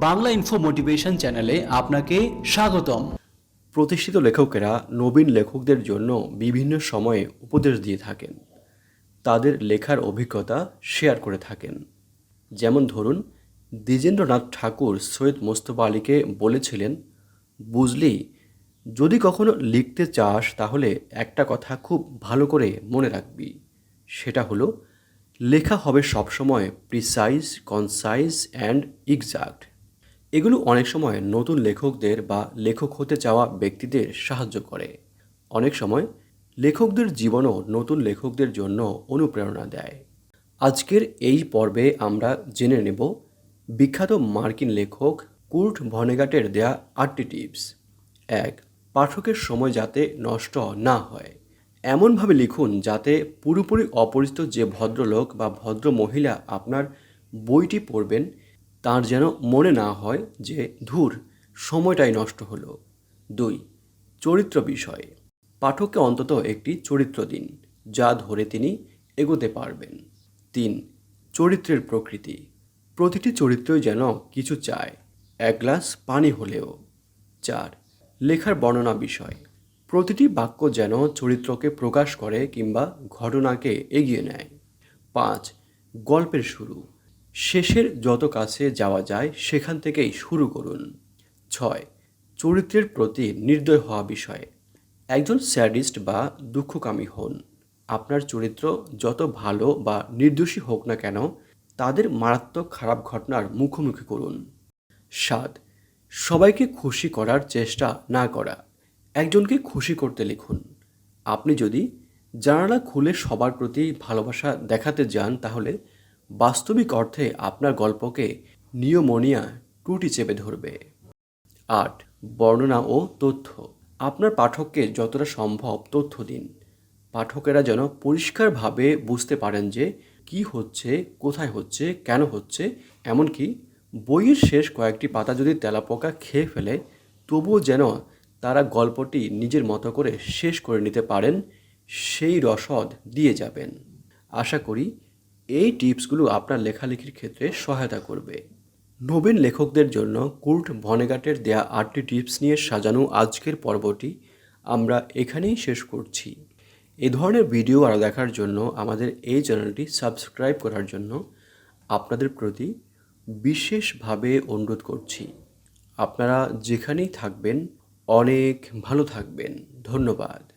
Bangla info motivation চ্যানেলে আপনাকে স্বাগতম। প্রতিষ্ঠিত লেখকেরা নবীন লেখকদের জন্য বিভিন্ন সময়ে উপদেশ দিয়ে থাকেন। তাদের লেখার অভিজ্ঞতা শেয়ার করে থাকেন। যেমন ধরুন, দ্বিজেন্দ্রনাথ ঠাকুর সৈয়দ মোস্তফা আলীকে বলেছিলেন, বুঝলি, যদি কখনো লিখতে চাস তাহলে একটা কথা খুব ভালো করে মনে রাখবি। সেটা হলো, লেখা হবে সবসময় প্রিসাইজ কনসাইজ অ্যান্ড এক্সাক্ট এগুলো অনেক সময় নতুন লেখকদের বা লেখক হতে চাওয়া ব্যক্তিদের সাহায্য করে। অনেক সময় লেখকদের জীবনও নতুন লেখকদের জন্য অনুপ্রেরণা দেয়। আজকের এই পর্বে আমরা জেনে নেব বিখ্যাত মার্কিন লেখক কুর্ট ভনেগাটের দেয়া আটটি টিপস। এক, পাঠকের সময় যাতে নষ্ট না হয়। এমনভাবে লিখুন যাতে পুরোপুরি অপরিচিত যে ভদ্রলোক বা ভদ্র মহিলা আপনার বইটি পড়বেন তার যেন মনে না হয় যে ধুর, সময়টাই নষ্ট হলো। দুই, চরিত্র বিষয়। পাঠককে অন্তত একটি চরিত্র দিন, যা ধরে তিনি এগোতে পারবেন। তিন, চরিত্রের প্রকৃতি। প্রতিটি চরিত্রই যেন কিছু চায়, এক গ্লাস পানি হলেও। চার, লেখার বর্ণনা বিষয়। প্রতিটি বাক্য যেন চরিত্রকে প্রকাশ করে কিংবা ঘটনাকে এগিয়ে নেয়। পাঁচ, গল্পের শুরু। শেষের যত কাছে যাওয়া যায় সেখান থেকেই শুরু করুন। ছয়, চরিত্রের প্রতি নির্দয় হওয়া বিষয়ে। একজন স্যাডিস্ট বা দুঃখকামী হন। আপনার চরিত্র যত ভালো বা নির্দোষী হোক না কেন, তাদের মারাত্মক খারাপ ঘটনার মুখোমুখি করুন। সাত, সবাইকে খুশি করার চেষ্টা না করা। একজনকে খুশি করতে লিখুন। আপনি যদি জানালা খুলে সবার প্রতি ভালোবাসা দেখাতে যান তাহলে বাস্তবিক অর্থে আপনার গল্পকে নিয়মনিয়া টুটি চেপে ধরবে। আট, বর্ণনা ও তথ্য। আপনার পাঠককে যতটা সম্ভব তথ্য দিন। পাঠকেরা যেন পরিষ্কারভাবে বুঝতে পারেন যে কি হচ্ছে, কোথায় হচ্ছে, কেন হচ্ছে, এমনকি বইয়ের শেষ কয়েকটি পাতা যদি তেলাপোকা খেয়ে ফেলে, তবুও যেন তারা গল্পটি নিজের মতো করে শেষ করে নিতে পারেন, সেই রসদ দিয়ে যাবেন। আশা করি এই টিপসগুলো আপনার লেখালেখির ক্ষেত্রে সহায়তা করবে। নবীন লেখকদের জন্য কুর্ট ভনেগাটের দেয়া আটটি টিপস নিয়ে সাজানো আজকের পর্বটি আমরা এখানেই শেষ করছি। এ ধরনের ভিডিও আরও দেখার জন্য আমাদের এই চ্যানেলটি সাবস্ক্রাইব করার জন্য আপনাদের প্রতি বিশেষভাবে অনুরোধ করছি। আপনারা যেখানেই থাকবেন, অনেক ভালো থাকবেন। ধন্যবাদ।